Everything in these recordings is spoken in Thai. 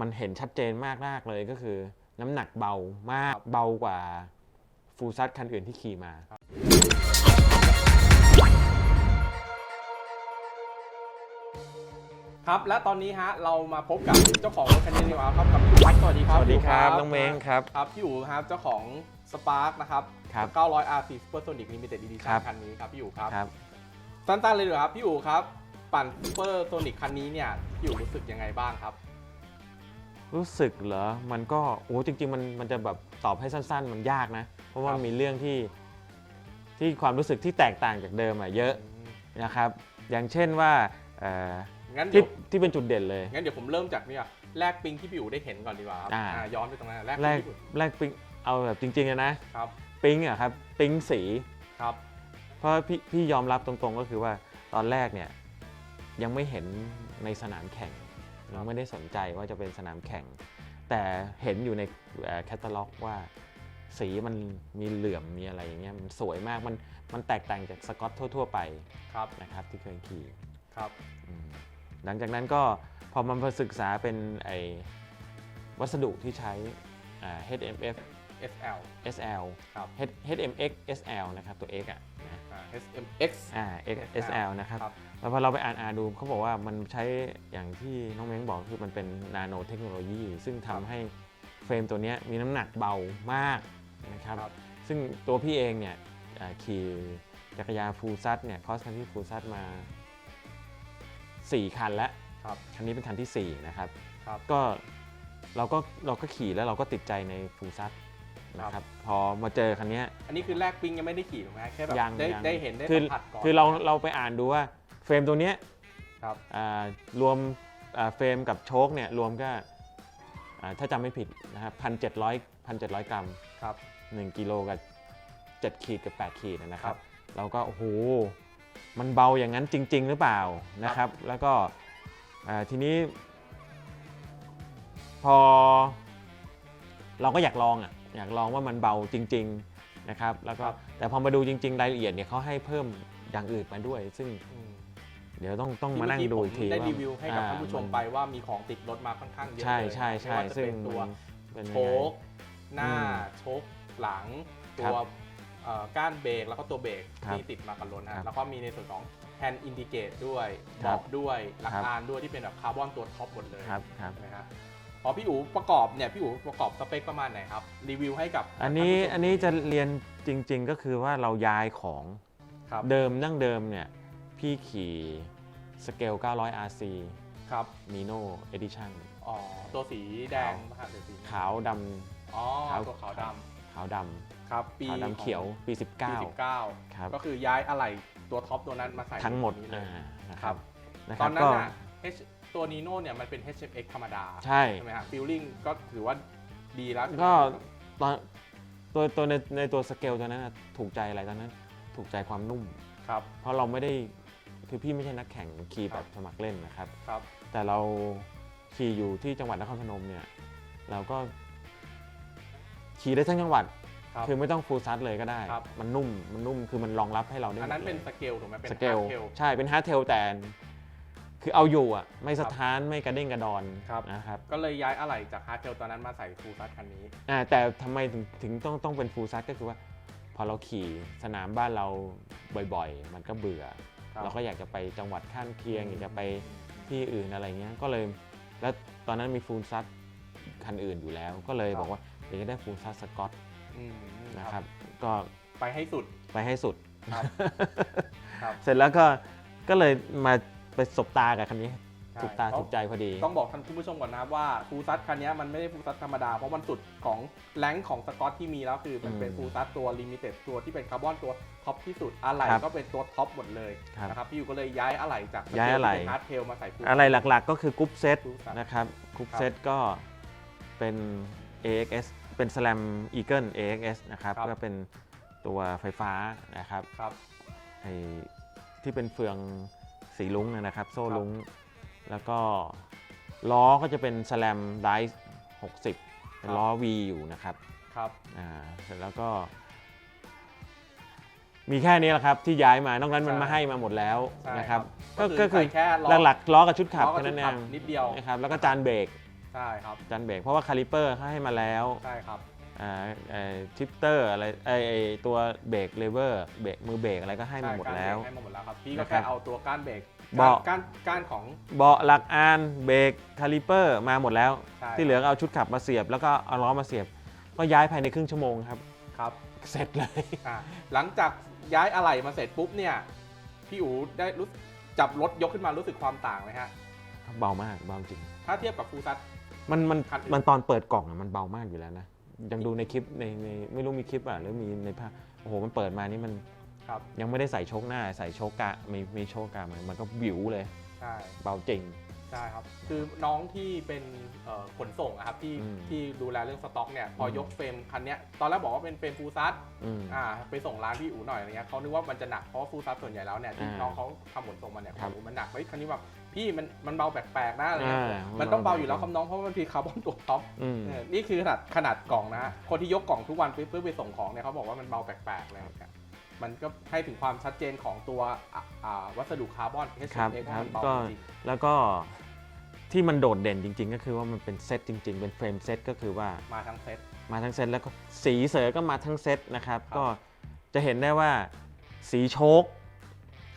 มันเห็นชัดเจนมากมากๆเลยก็คือน้ำหนักเบามากเบากว่าฟูลซัดคันอื่นที่ขี่มา ครับ และตอนนี้ฮะเรามาพบกับเจ้าของรถคันนี้ดีกว่าครับกับพี่อู๋สวัสดีครับสวัสดีครับพี่น้องเม้งครับ ครับพี่อู๋ครับเจ้าของ Spark นะครับ ครับ 900 RC Supersonic Limited ค Edition รับ คันนี้ครับพี่อู๋ครับ ครับ สั้นๆเลยดีกว่าครับพี่อู๋ครับ ปั่น Supersonic คันนี้เนี่ยพี่อู๋รู้สึกยังไงบ้างครับ รู้สึกเหรอ มันก็โอ้จริง ๆ มันมันจะแบบตอบให้สั้น ๆ มันยากนะ เพราะว่าครับมีเรื่องที่ที่ความรู้สึกที่แตกต่างจากเดิมอะเยอะนะครับ อย่างเช่นว่าเอ่องั้นเดี๋ที่ยวที่เป็นจุดเด่นเลย งั้นเดี๋ยวผมเริ่มจากนี่อะแรกปิงที่พี่อู๋ได้เห็นก่อนดีกว่าครับอ่า อ่าย้อนไปตรงนั้นอะแรกแรกปิ๊งที่พี่อู๋แรกปิ๊งเอาแบบจริงๆอะนะครับปิ๊งอะครับปิ๊งสี ครับเพราะพี่พี่ยอมรับตรงๆก็คือว่าตอนแรกเนี่ยยังไม่เห็นในสนามแข่ง เราไม่ได้สนใจว่าจะเป็นสนามแข่ง แต่เห็นอยู่ในแคตตาล็อกว่าสีมันมีเหลื่อมมีอะไรอย่างเงี้ยมันสวยมากมันมันแตกต่างจากสกอตทั่ว ๆ ไปครับนะครับที่เคยขี่ครับอืมหลังจากนั้นก็พอมันมาศึกษาเป็นไอวัสดุที่ใช้อ่า HMF SL SL ครับ H- HMX SL นะครับตัว X อะนะอ่า SMX อ่า X SL นะครับ ครับ แล้วพอเราไปอ่านอ่านดูเขาบอกว่ามันใช้อย่างที่น้องเม้งบอกคือมันเป็นนาโนเทคโนโลยี ซึ่งครัทำบให้เฟรมตัวเนี้ยมีน้ำหนักเบามากนะครับ ครับ ซึ่งตัวพี่เองเนี่ยอ่าขี่จักรยานฟูลซัดเนี่ยคอสคันที่ฟูลซัดมา 4 คันแล้ว ครับ คันนี้เป็นคันทีสี่ 4 นะครับ ครับ ก็เราก็เราก็ขี่แล้วเราก็ติดใจในฟูลซัด นะคครัรับบพอมาเจอคันเนี้ยอันนี้คือแรกปิงยังไม่ได้ขี่ถูกไหมแค่แบบยังได้ยังได้เห็นได้คือสัมผัสก่อน คือเราเราไปอ่านดูว่าเฟรมตัวเนี้ยครับ อ่ารวมอ่าเฟรมกับโชคเนี่ยรวมก็อ่าถ้าจำไม่ผิดนะครับพันเจ็ดร้อยพันเจ็ดร้อยกรัม ครับ 1กิโลกับ7ขีดกับ 8 ขีดนะคครัรับบ เราก็โอ้โหมันเบาอย่างนั้นจริง ๆ หรือเปล่านะครับ แล้วก็อ่าทีนี้ พอเราก็อยากลองอะ อยากลองว่ามันเบาจริงๆนะครับแล้วก็แต่พอมาดูจริง ๆ รายละเอียดเนี่ยเขาให้เพิ่มอย่างอื่นมาด้วย ซึ่งอืมเดี๋ยวต้องต้องที่มาเมื่นั่องกี้ดูผมอีกทีได้ว่ารีวิวให้กับอ่ท่านผู้ชมนไปว่ามีของติดรถมาค่อนข้างเยอะใช่เลยใช่ไม่ใช่ว่าจะซึ่งเป็นตัวเป็นยังโชไงคหน้าอืมโชคหลังคตัรัวบเอ่อก้านเบรกแล้วก็ตัวเบรกครับที่ติดมากับรถครันะบแล้วก็มีในส่วนของ hand indicate ด้วยครับอบด้วยหลักครับอานด้วยที่เป็นแบบคาร์บอนตัวท็อปหมดเลยครับครับนะฮะ พอพี่อู๋ประกอบเนี่ยพี่อู๋ประกอบสเปคประมาณไหนครับรีวิวให้กับอันนี้ท่าผู้ชมอันนี้จะเรียนจริง ๆ ก็คือว่าเราย้ายของครับเดิมดั้งเดิมเนี่ยพี่ขี่สเกล 900 RC ครับ Mino Edition อ๋อตัวสีแดงมากหรือสีขาวดอ๋อขาวตัวขาวดำขาวดำครับำปีขาวดำเขียวปีปี19ครับ19ก็คือย้ายอะไรตัวท็อปตัวนั้นมาใส่ทั้งหมดในนี้เลอ่ายนะคครัรับบนะคตรัอบนนั้นก็น่ะ H ตัวนีโน่เนี่ยมันเป็น HMX ธรรมดาใช่ ไหมฮะฟีลลิ่งก็ถือว่าดีแล้วใช่ไหมก็ตอนตัวตัวในในตัวสเกลตัวนั้นน่ะถูกใจอะไรตอนนั้น ถูกใจความนุ่ม ครับ เพราะเราไม่ได้คือพี่ไม่ใช่นักแข่งขี่แบบ สมัครเล่นนะครับ ครับ แต่เราขี่อยู่ที่จังหวัดนครพนมเนี่ยเราก็ขี่ได้ทั้งจังหวัดครับคือไม่ต้องฟูลซัดเลยก็ได้ ครับ มันนุ่มมันนุ่มคือมันรองรับให้เราได้อันนั้นหมดเป็นลยสเกลถูกไหมเป็นสเกล hard tail ใช่เป็นฮาร์ดเทลแต่ คือเอาอยู่อะไม่ครัสะบท้านไม่กระเด้งกระดอนครับ นะครับก็เลยย้ายอะไรจากฮาร์ดเทลตอนนั้นมาใส่ฟูลซัดคันนี้ อ่าแต่ทำไมถึงถึงต้องต้องเป็นฟูลซัดก็คือว่า พอเราขี่สนามบ้านเราบ่อยๆ มันก็เบื่อ ครับ เราก็อยากจะไปจังหวัดข้างเคียงอยากจะไปที่อื่นอะไรเงี้ยก็เลยแล้วตอนนั้นมีฟูลซัดคันอื่นอยู่แล้ว ก็เลยบอกว่าอยากจะได้ฟูลซัดสกอตอืมนะครับก็ไปให้สุด ไปให้สุด ครับ ครับ เสร็จแล้วก็ก็เลยมา ไปสบตากับคันนี้ใช่ถูกตาเพราะถูกใจพอดี ต้องบอกท่านผู้ชมก่อนนะครับว่าฟูลซัดคันนี้มันไม่ได้ฟูลซัดธรรมดา เพราะมันสุดของแรงของสกอตที่มีแล้วคือมันเป็นอืมฟูลซัดตัวลิมิเต็ดตัวที่เป็นคาร์บอนตัวท็อปที่สุดอะไหล่ครับก็เป็นตัวท็อปหมดเลยครับนะครับพี่อยู่ก็เลยย้ายอะไหล่จากย้ายอะไหล่ ฮาร์ดเทลมาใส่ฟูลอะไรหลักๆก็คือกรุ๊ปเซต Group set นะครับกรุ๊ปครับเซตก็เป็น AXS เป็น Slam Eagle AXS นะครับครับ ก็เป็นตัวไฟฟ้านะครับครับไอ้ที่เป็นเฟือง สีลุ้งนะครับ โซ่ครับลุ้ง แล้วก็ล้อก็จะเป็น Slam Dice 60 เป็นล้อ V อยู่นะครับครับอ่าเสร็จแล้วก็ มีแค่นี้แหละครับ ที่ย้ายมานอกนั้นมันใช่มาให้มาหมดแล้วใช่นะครับก็ก็คือก็คือใส่แค่ล้อหลักๆล้อกับชุดขับล้อกับแค่นั้นเอชุดขังบนิดเดียว นะครับแล้วก็จานเบรก ใช่ครับ จานเบรกเพราะว่าคาลิเปอร์เขาให้มาแล้ว ใช่ครับอ่า ชิปเตอร์อะไรไอไอ้ตัวเบรกเลเวอร์เบรกมือเบรกอะไรก็ให้มาหมดแล้วใช่ก้านเบรกให้มาหมดแล้วครับ พี่ก็นะครัแค่บเอาตัวก้านเบรกเบาะ ก้านก้านของเบาะหลักอานเบรกคาลิเปอร์มาหมดแล้ว ใช่ที่เหลือก็เอาชุดขับมาเสียบ แล้วก็เอาล้อมาเสียบ ก็ย้ายภายในครึ่งชั่วโมงครับ ครับเสร็จเลย อ่าหลังจากย้ายอะไหล่มาเสร็จปุ๊บเนี่ย พี่อูได้รู้จับรถยกขึ้นมารู้สึกความต่างไหมฮะ เบามากเบาจริง ถ้าเทียบกับฟูซัต มันมันคันอื่น มันตอนเปิดกล่องอะมันเบามากอยู่แล้วนะ ยังดูในคลิปในในไม่รู้มีคลิปอะหรือมีในภาพโอ้โหมันเปิดมานี่มันครับยังไม่ได้ใส่โชคหน้า ใส่โชคกะมีมีโชคกะมันมันก็บิวเลย ใช่เบาจริง ใช่ครับ คือน้องที่เป็นเอ่อขนส่งอะครับที่อืมที่ดูแลเรื่องสต็อกเนี่ยพออม ยกเฟรมคันเนี้ยตอนแรกบอกว่าเป็นเฟรมฟูซัตอืม อ่าไปส่งร้านพี่อูหน่อยอะไรเงี้ยเขานึกว่ามันจะหนักเพราะว่าฟูซัตส่วนใหญ่แล้วเนี่ยที่อ่าน้องเขาทำขนส่งมาเนี่ยครับโอ้โหมันหนักเฮ้ยคันนี้แบบ พี่มันมันเบาแปลกๆนะอะไรเงี้ยอ่ามัมันนต้องเบาเบาอยู่แล้วครับน้องเพราะว่ามันมีคาร์บอนตัวท็อปอืม เออนี่คือขนาดขนาดกล่องนะฮะคนที่ยกกล่องทุกวันเพื่อไปส่งของเนี่ยเขาบอกว่ามันเบาแปลกๆเลยครับมันก็ให้ถึงความชัดเจนของตัวอะอ่าวัสดุคาร์บอน ครับ HMX ครับว่ามันเบาก็จริง แล้วก็ที่มันโดดเด่นจริง ๆ ก็คือว่ามันเป็นเซตจริง ๆ เป็นเฟรมเซตก็คือว่าๆมาทั้งเซ็ตมาทั้งเซตแล้วก็สีเสือก็มาทั้งเซตนะครับ ครับ ก็จะเห็นได้ว่าสีโชค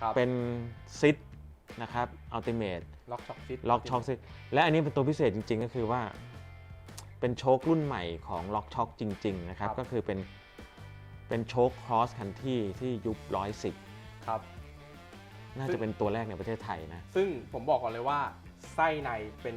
ครับ เป็นซิด นะครับอัลติเมทล็อกช็อคซิตล็อกช็อคซิดและอันนี้เป็นตัวพิเศษจริง ๆ ก็คือว่า เป็นโชครุ่นใหม่ของล็อกช็อคจริง ๆ นะครับ ก็คือเป็นเป็นโชคครอสคันที่ที่ยุบครับ110น่าจะเป็นตัวแรกในประเทศไทยนะ ซึ่งผมบอกก่อนเลยว่าไส้ในเป็น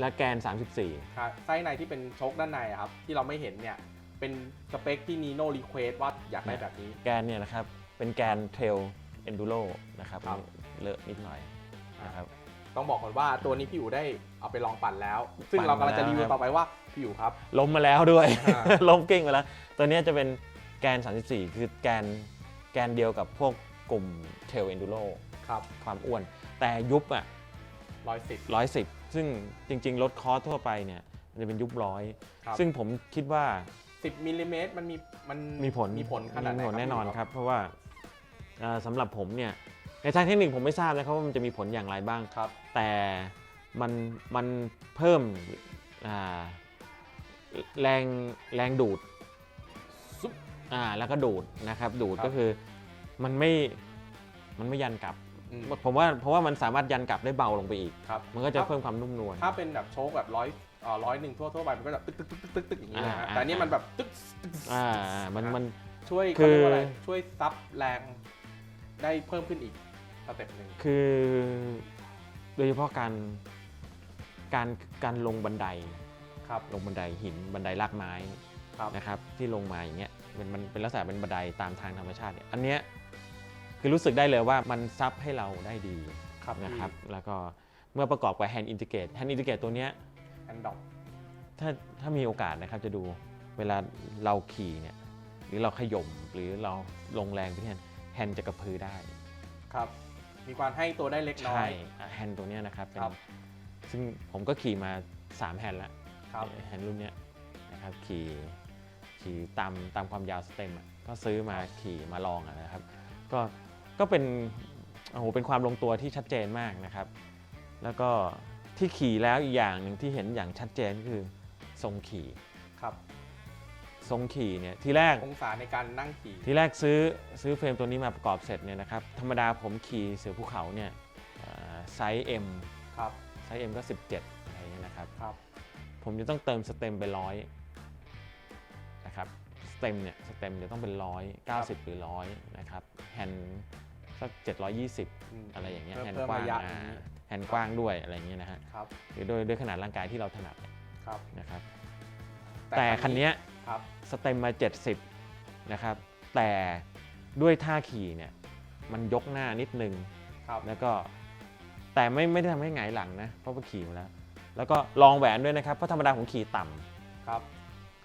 และแกน 34 ครับไส้ในที่เป็นโชคด้านในอะครับ ที่เราไม่เห็นเนี่ย เป็นสเปคที่นีโน่รีเควสว่าอยากได้แบบนี้ แกนเนี่ยนะครับ เป็นแกนเทลเอนดูโรนะครับครับ เลอะนิดหน่อยนะครับ ต้องบอกก่อนว่าตัวนี้พี่อู๋ได้เอาไปลองปั่นแล้ว ซึ่งเรากำลังจะรีวิวปั่นมาแล้วต่อไปว่าพี่อู๋ครับ ล้มมาแล้วด้วยอ่าล้มกิ้งมาแล้ว ตัวเนี้ยจะเป็นแกน 34 คือแกนแกนเดียวกับพวกกลุ่มเทลเอนดูโรครับ ความอ้วน แต่ยุบอะร้อยสิบ110ซึ่งจริง ๆ รถคอร์สทั่วไปเนี่ยมันจะเป็นยุบร้อยครับซึ่งผมคิดว่าสิบมิลลิเมตรมันมีมันมีผลมีผลขนาดไหนมีผลแน่นอนพี่ครับ เพราะว่าเอ่อสำหรับผมเนี่ย ในทางเทคนิคผมไม่ทราบนะครับว่ามันจะมีผลอย่างไรบ้าง ครับ แต่มันมันเพิ่มอ่าแรงแรงดูดซุปอ่าแล้วก็ดูดนะครับดูดครับ ก็คือมันไม่มันไม่ยันกลับ อืมผมว่าเพราะว่ามันสามารถยันกลับได้เบาลงไปอีก ครับมันก็จะเพิ่มความนุ่มนวล ถ้าเป็นแบบโชคแบบร้อยเอ่อร้อยหนึ่งทั่วทั่วๆไปมันก็จะตึกตึกตึกตึกตึกอย่างนี้เลยฮะอ่า แต่อันนี่มันแบบตึกตึกอ่ามันมัน ช่วยคืเขาอเรียกว่าอะไรช่วยซับแรงได้เพิ่มขึ้นอีก สเต็ปหนึ่งคือโดยเฉพาะการการการลงบันไดครับ ลงบันไดหินบันไดรากไม้ครับ นะครับ ที่ลงมาอย่างเงี้ยมันมันเป็นลักษณะเป็นบันไดตามทางธรรมชาติเนี่ยอันเนี้ยคือรู้สึกได้เลยว่ามันซับให้เราได้ดีครับนะครับ แล้วก็เมื่อประกอบกับ Hand Integrate Hand Integrate ตัวเนี้ยแอนดอกถ้าถ้ามีโอกาสนะครับจะดูเวลาเราขี่เนี่ยหรือเราขย่มหรือเราลงแรงไปที่แฮนด์จะกระพือได้ครับ มีความให้ตัวได้เล็กน้อใช่ย แฮนด์ตัวเนี้ยนะครับเป็นครับซึ่งผมก็ขี่มา 3 แฮนด์แล้วครับ แฮนด์รุ่นเนี้ยนะครับขี่ขี่ตามตามความยาวสเต็มอะก็ซื้อมาขี่มาลองอะนะครับ ก็ก็เป็นโอ้โหเป็นความลงตัวที่ชัดเจนมากนะครับ แล้วก็ที่ขี่แล้วอีกอย่างหนึ่งที่เห็นอย่างชัดเจนก็คือทรงขี่ ครับ ทรงขี่เนี่ยทีแรก องศาในการนั่งขี่ทีแรกซื้อซื้อเฟรมตัวนี้มาประกอบเสร็จเนี่ยนะครับธรรมดาผมขี่เสือภูเขาเนี่ยเอ่อไซส์ M ครับไซส์ M ก็ 17อะไรอย่างเงี้ยนะครับ ครับผมจะต้องเติมสเต็มไปร้อยนะครับสเต็มเนี่ยสเต็มจะต้องเป็นร้อยเก้าสิบหรือร้อยนะครับแฮนด์สักเจ็ดร้อยยี่สิบมอะไรอย่างเงี้ยเพิ่มแฮนเพิ่ด์มกว้างระยะอ่านี้แฮนด์กว้างด้วยอะไรอย่างเงี้ยนะฮะครับหรือโดยด้วยขนาดร่างกายที่เราถนัดเนี่ยครับนะครับ แต่คันเนี้ย ครับสเต็มมา 70 นะครับ แต่ด้วยท่าขี่เนี่ยมันยกหน้านิดนึง ครับ แล้วก็แต่ไม่ไม่ได้ทำให้หงายหลังนะ เพราะว่าขี่มาแล้ว แล้วก็ลองแหวนด้วยนะครับเพราะธรรมดาผมขี่ต่ำครับ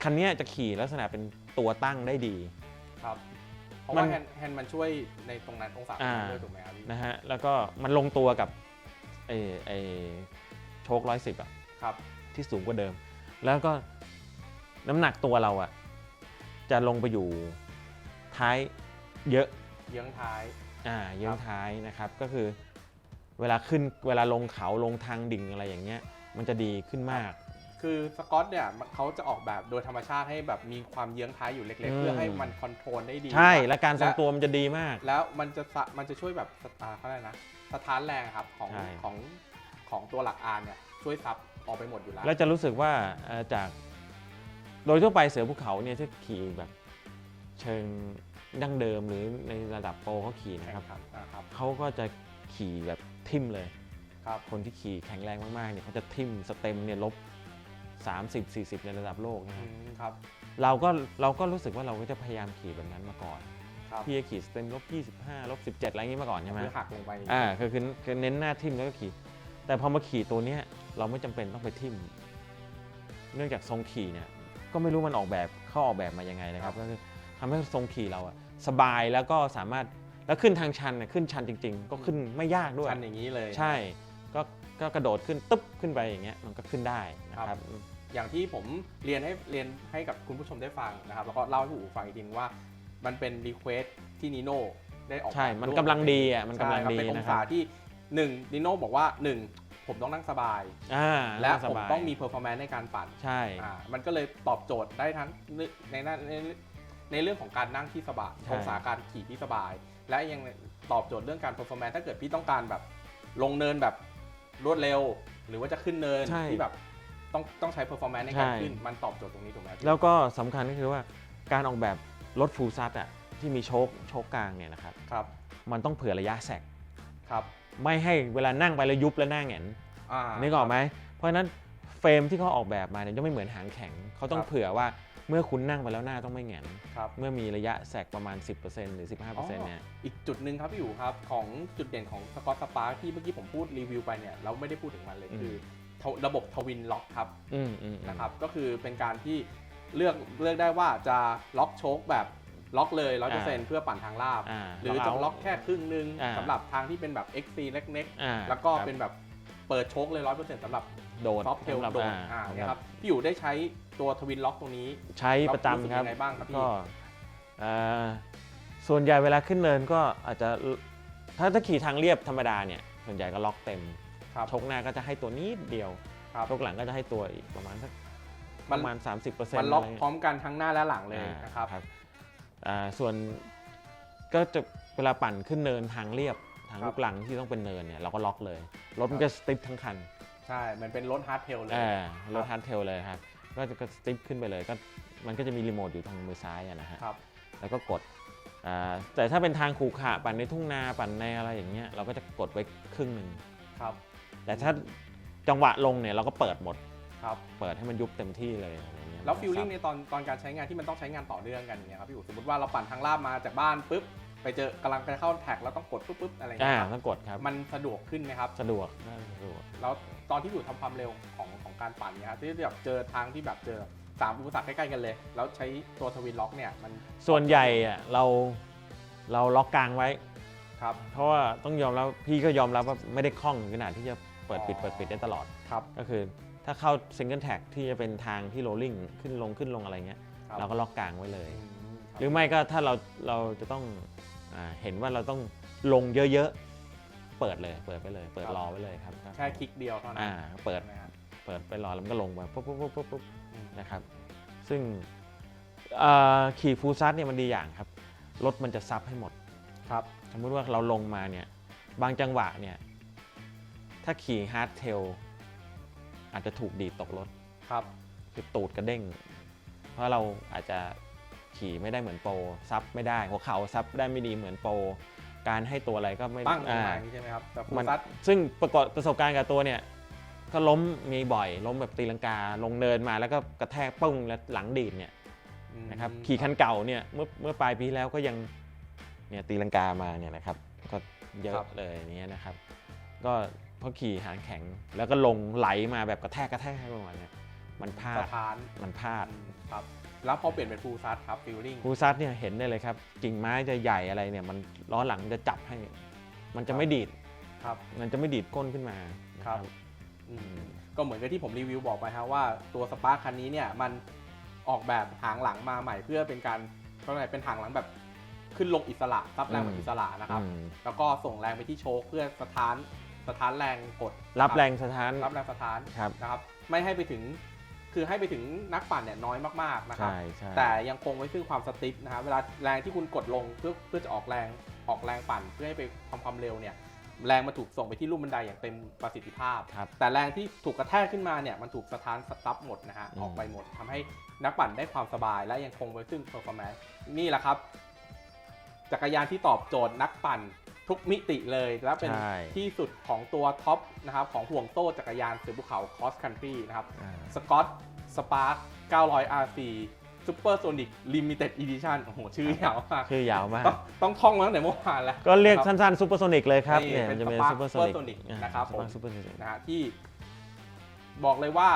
คันเนี้ยจะขี่ลักษณะเป็นตัวตั้งได้ดี ครับ เพราะมัว่านแฮนด์แฮนด์มันช่วยในตรงนั้นองศาตรงนั้นอ่า ด้วยถูกไหมครับพี่นะฮะแล้วก็มันลงตัวกับไอ้ไอ้โชคร้อยสิบอะครับ ที่สูงกว่าเดิม แล้วก็ น้ำหนักตัวเราอะจะลงไปอยู่ท้ายเยอะ เยื้องท้าย อ่าเยื้องท้ายนะครับ ก็คือเวลาขึ้นเวลาลงเขาลงทางดิ่งอะไรอย่างเงี้ย มันจะดีขึ้นมาก คือสกอตเนี่ยมันเขาจะออกแบบโดยธรรมชาติให้แบบมีความเยื้องท้ายอยู่เล็ก อืๆ ม เพื่อให้มันคอนโทรลได้ดีใช่ครับและการทรงตัวมันจะดีมาก แล้วมันจะสะมันจะช่วยแบบสตาร์เขาเรียกนะสถานแรงครับของใช่ ของของตัวหลักอานเนี่ยช่วยซับออกไปหมดอยู่แล้ว แล้วจะรู้สึกว่าเอ่อจาก โดยทั่วไปเสือภูเขาเนี่ยที่ขี่แบบเชิงดั้งเดิมหรือในระดับโปรเขาขี่นะครับครับอ่าครับ เขาก็จะขี่แบบทิ่มเลย ครับ คนที่ขี่แข็งแรงมากๆเนี่ยเขาจะทิ่มสเต็มเนี่ยลบ 30 40 ในระดับโลกนะอืครับมครับ เราก็เราก็รู้สึกว่าเราก็จะพยายามขี่แบบนั้นมาก่อน ครับพี่จะขี่สเต็มลบ25ลบ17อะไรอย่างนี้มาก่อนใช่ไหม คือหักลงไป อ่าคือคือคือเน้นหน้าทิ่มแล้วก็ขี่ แต่พอมาขี่ตัวเนี้ยเราไม่จำเป็นต้องไปทิ่ม เนื่องจากทรงขี่เนี่ย ก็ไม่รู้มันออกแบบเข้าออกแบบมายังไงนะครับก็คือทำให้ทรงขี่เราอะสบายแล้วก็สามารถแล้วขึ้นทางชันน่ะขึ้นชันจริง ๆ ก็ขึ้นไม่ยากด้วยชันอย่างนี้เลย ใช่ก็ก็กระโดดขึ้นตึ๊บขึ้นไปอย่างเงี้ยมันก็ขึ้นได้นะครับ อย่างที่ผมเรียนให้เรียนให้กับคุณผู้ชมได้ฟังนะครับ แล้วก็เล่าให้ผู้ฟังอีกทีนึงว่า มันเป็นรีเควสที่นิโน่ได้ออกใช่แบบมันร่วกำลังดีอะมันกำลังใช่ครับดีเป็นองนะคศารับที่หนึ่งนิโน่บอกว่าหนึ่ง ผมต้องนั่งสบาย อ่าและนั่งสผมบายต้องมีเพอร์ฟอร์แมนซ์ในการปั่นใช่อ่ามันก็เลยตอบโจทย์ได้ทั้งในในในในในเรื่องของการนั่งที่สบายใช่องศาการขี่ที่สบาย และยังตอบโจทย์เรื่องการ performance ถ้าเกิดพี่ต้องการแบบลงเนินแบบรวดเร็ว หรือว่าจะขึ้นเนินใช่ที่แบบต้องต้องใช้ performance ในการใช่ขึ้นมันตอบโจทย์ตรงนี้ถูกไหมพี่แล้วก็สำคัญก็คือว่าการออกแบบรถฟูลซัตอะที่มีโชคโชคกลางเนี่ยนะครับครับ มันต้องเผื่อระยะแสกครับ ไม่ให้เวลานั่งไปแล้วยุบแล้วหน้าแหงนอ่านึกออกไหมเพราะฉะนั้นเฟรมที่เขาออกแบบมาเนี่ยจะไม่เหมือนหางแข็งเขาต้องครับเผื่อว่าเมื่อคุณนั่งไปแล้วหน้าต้องไม่แหงนครับเมื่อมีระยะแสกประมาณ 10%หรือ 15%เนี่ยอีกจุดหนึ่งครับพี่อยู่ครับของจุดเด่นของสกอตสปาร์ที่เมื่อกี้ผมพูดรีวิวไปเนี่ยเราไม่ได้พูดถึงมันเลยอืมคือทวระบบทวินล็อกครับอืมอืมอืมนะครับก็คือเป็นการที่เลือกเลือกได้ว่าจะล็อกโชคแบบ ล็อกเลย100%เพื่อปั่นทางลาบ อ่าหรือจะล็อกแค่ครึ่งหนึงอ่า สำหรับทางที่เป็นแบบ XC เล็กอ่าๆ แล้วก็ครับเป็นแบบเปิดโชคเลย100%สำหรับโดดซอฟเทลสำหรับโดนอ่าอ่าสำหเนี่ยรับครับพี่อยู่ได้ใช้ตัวทวินล็อกตรงนี้ใช้ประจำครับรู้สึกยังไงบ้างครับพี่ก็เอ่อส่วนใหญ่เวลาขึ้นเนินก็อาจจะถ้าถ้าขี่ทางเรียบธรรมดาเนี่ยส่วนใหญ่ก็ล็อกเต็มครับชกหน้าก็จะให้ตัวนี้เดียวครับชกหลังก็จะให้ตัวอีกประมาณสักมัปนระมาณ 30%มันล็อกะไรเงี้ยพร้อมกันทั้งหน้าและหลังเลยอ่านะครับอ่า ส่วนก็จะเวลาปั่นขึ้นเนินทางเรียบทางครับลูกลังที่ต้องเป็นเนินเนี่ยเราก็ล็อกเลย รถมันจะสติ๊ปทั้งคันใช่มันเป็นรถฮาร์ดเทลเลยเออรถฮาร์ดเทลเลยครับก็จะก็สติ๊ปขึ้นไปเลยก็มันก็จะมีรีโมทอยู่ทางมือซ้ายอะนะฮะครับแล้วก็กดอ่าแต่ถ้าเป็นทางขรุขระปั่นในทุ่งนาปั่นในอะไรอย่างเงี้ยเราก็จะกดไว้ครึ่งหนึ่งครับ แต่ถ้าจังหวะลงเนี่ยเราก็เปิดหมดครับเปิดให้มันยุบเต็มที่เลยอะไรเงี้ย แล้วฟิลลิ่งในตอนตอนการใช้งานที่มันต้องใช้งานต่อเนื่องกันอย่างเงี้ยครับพี่อู๋สมมติว่าเราปั่นทางลาบมาจากบ้านปุ๊บไปเจอกำลังไปเข้าแท็กแล้วต้องกดปุ๊บปุ๊บอะไรอย่างอ่าเงี้ยครับต้องกดครับ มันสะดวกขึ้นไหมครับสะดวกน่าจะสะดวก แล้วตอนที่อยู่ทำความเร็วของของการปั่นเนี่ยครับที่แบบเจอทางที่แบบเจอสามอุปสรรคใกล้ๆกันเลย แล้วใช้ตัวทวินล็อกเนี่ยมันส่วนใหญ่อะเราเราล็อกกลางไว้ ครับเพราะว่าต้องยอมรับพี่ก็ยอมรับว่าไม่ได้คล่องถึงขนาดที่จะเปิดปิดอ๋อเปิดปิดได้ตลอด ครับก็คือ ถ้าเข้าซิงเกิลแท็กที่จะเป็นทางที่โรลลิ่งขึ้นลงขึ้นลงอะไรเงี้ยครับ เราก็ล็อกกลางไว้เลยอืมคบหรือไม่ก็ถ้าเราเราจะต้องอาเห็นว่าเราต้องลงเยอะๆ เปิดเลยเปิดไปเลย เปิดรอไว้เลยครับแค่คลิกเดียวเท่านั้อ่านเปิด ใช่ไหมครับเปิดไปรอแล้วมันก็ลงไปปุ๊บปุ๊บปุ๊บปุ๊บปุ๊บอืมนะครับซึ่งอ่าขี่ฟูลซัดเนี่ยมันดีอย่างครับรถมันจะซับให้หมด ครับ สมมติว่าเราลงมาเนี่ยบางจังหวะเนี่ยถ้าขี่ฮาร์ดเทล อาจจะถูกดีดตกรถครับ คือตูดกระเด้ง เพราะเราอาจจะขี่ไม่ได้เหมือนโปรซับไม่ได้หัวเข่าซับได้ไม่ดีเหมือนโปรการให้ตัวอะไรก็ไม่ปั้งลงอ่ามาอย่างนี้ใช่ไหมครับแต่ฟูมันซัดซึ่งประกอบประสบการณ์กับตัวเนี่ยก็ล้มมีบ่อยล้มแบบตีลังกาลงเนินมาแล้วก็กระแทกปึ้งแล้วหลังดีดเนี่ยอืมนะครับขี่คันเก่าเนี่ยเมื่อเมื่อปลายปีแล้วก็ยังเนี่ยตีลังกามาเนี่ยนะครับ ก็เยอะเลยเนี่ยนะครับ ก็ เพราะขี่หางแข็ง แล้วก็ลงไหลมาแบบกระแทกกระแทกประมาณเนี้ยมันพลาสดถานมันพลาดอืมครับแล้วพอเปลี่ยนเป็นฟูซัดครับฟิลลิ่งคูซัดเนี่ยเห็นได้เลยครับกิ่งไม้จะใหญ่อะไรเนี่ยมันล้อหลังจะจับให้ มันจะไม่ดีดครับมันจะไม่ดีดก้นขึ้นมานะครับอืมก็เหมือนกับที่ผมรีวิวบอกไปครับว่าตัวสปาร์คคันนี้เนี่ยมันออกแบบหางหลังมาใหม่เพื่อเป็นการก็เลยกเป็นหางหลังแบบขึ้นลงอิสระซับแรงแบบอิสระนะครับอืมแล้วก็ส่งแรงไปที่โชคเพื่อสะท้าน สะท้านแรงกดรับคแรงสถานรับแรงสะท้านครับนะครับไม่ให้ไปถึงคือให้ไปถึงนักปั่นเนี่ยน้อยมากๆนะครับใช่ใช่แต่ยังคงไว้ซึ่งความสติ๊กนะครับเวลาแรงที่คุณกดลงเพื่อเพื่อจะออกแรงออกแรงปั่น เพื่อให้ไปทำความเร็วเนี่ยแรงมันถูกส่งไปที่ลูกบันไดอย่างเต็มประสิทธิภาพครับแต่แรงที่ถูกกระแทกขึ้นมาเนี่ยมันถูกสะท้านสตั๊บหมดนะฮะอืมออกไปหมดทำให้นักปั่นได้ความสบาย และยังคงไว้ซึ่ง performance นี่แหละครับ จักรยานที่ตอบโจทย์นักปั่น ทุกมิติเลยและเป็นใช่ ที่สุดของตัวท็อปนะครับของห่วงโซ่จักรยานสือภูเขา cross country นะครับ อ่า สกอตสปาร์ค900 RC Super Sonic Limited Edition โอ้โห ชื่อยาวมาก ชื่อยาวมาก ต้องต้องท่องมาตั้งแต่เมื่อวานแล้ว ก็เรียกนะคบสั้นๆซูเปอร์โซนิกเลยครับนี่เนี่ยเป็มันนจะเป็น Spark ซูเปอร์โซนิก Supersonic นะครับผม ซูเปอร์โซนิก นะฮะที่บอกเลยว่า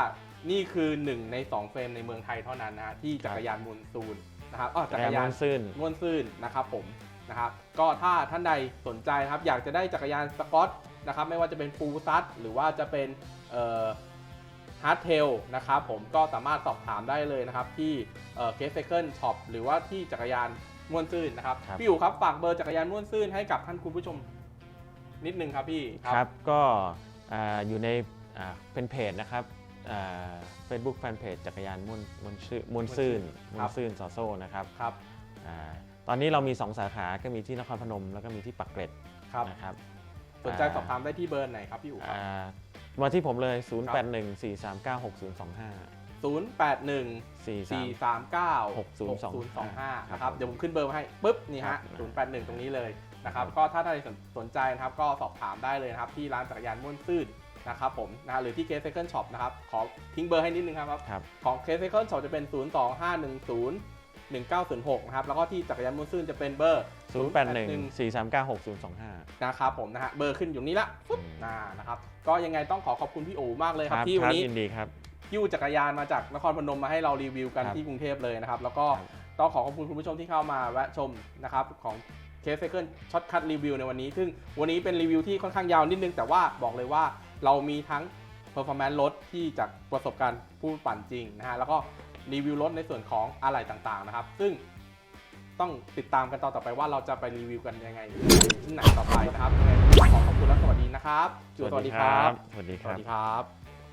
นี่คือหนึ่งใน 2 เฟรมในเมืองไทยเท่านั้นนะฮะที่จักรยานมวลซูนนะครับอ๋อจัจักกรยายรานนมซื่นม่วนซื่นนะครับผม นะครับก็ถ้าท่านใดสนใจนะครับอยากจะได้จักรยานสกอตนะครับไม่ว่าจะเป็นฟูลซัตหรือว่าจะเป็นเอ่อฮาร์ดเทลนะครับผมก็สามารถสอบถามได้เลยนะครับที่เคสเซเคิลช็อปหรือว่าที่จักรยานม่วนซื่นนะครับครับพี่อยู่ครับฝากเบอร์จักรยานม่วนซื่นให้กับท่านคุณผู้ชมนิดนึงครับพี่ครับก็อ่าอยู่ในอ่าเป็นเพจนะครับเฟซบุ๊กแฟนเพจจักรยานม่วนม่วนชื่อม่วนซื่นม่วนซื่นซอโซ่นะครับครับอ่า ตอนนี้เรามี 2 สาขา ก็มีที่นครพนม แล้วก็มีที่ปักเกร็ดครับนะครับสนใจสอบถามได้ที่เบอร์ไหนครับพี่อยู่ครับ อ่ามาที่ผมเลยครับ0814396025 081 43 439 6025 6025ครับนะครับ เดี๋ยวผมขึ้นเบอร์มาให้ปุ๊บนี่ฮะครับ081 ตรงนี้เลยนะครับครับก็ถ้าท่านใดสนใจนะครับก็สอบถามได้เลยนะครับที่ร้านจักรยานม่วนซื่นนะครับผมนะหรือที่เคสเซ c เ n ิลช็อปนะครับขอทิ้งเบอร์ให้นิดนึงครับ ครับ ของเคสเซ c เ n ิลช็อปจะเป็น 0 2 5 1 0 1906นะครับแล้วก็ที่จักรยานม่วนซื่นจะเป็นเบอร์ 081 439 6025 นะครับผมนะฮะเบอร์ขึ้นอยู่นี้ละปุ๊บอืมอ่านะครับก็ยังไงต้องขอขอบคุณพี่โอมากเลยครับครับที่ควัรันบนี้ยินดีครับหิ้วจักรยานมาจากนครพนมมาให้เรารีวิวกันครับที่กรุงเทพเลยนะครับแล้วก็ครับต้องขอขอบคุณคุณผู้ชมที่เข้ามาแวะชมนะครับของเคสเซ c ิลช็อตคัทรีวิวในวันนี้ ซึ่งวันนี้เป็นรีวิวที่ค่อนข้างยาวนิดนึง แต่ว่าบอกเลยว่าเรามีทั้ง performance รถที่จากประสบการณ์ผู้ปั่นจริงนะฮะ แล้วก็ รีวิวรถในส่วนของอะไหล่ต่างๆนะครับ ซึ่งต้องติดตามกันต่อต่อไปว่าเราจะไปรีวิวกันยังไงที่ไหนต่อไปนะครับยังไงขอขอบคุณและสวัสดีนะครับจุ๊สวัสดีครับ สวัสดีสครัวับ สดีครับ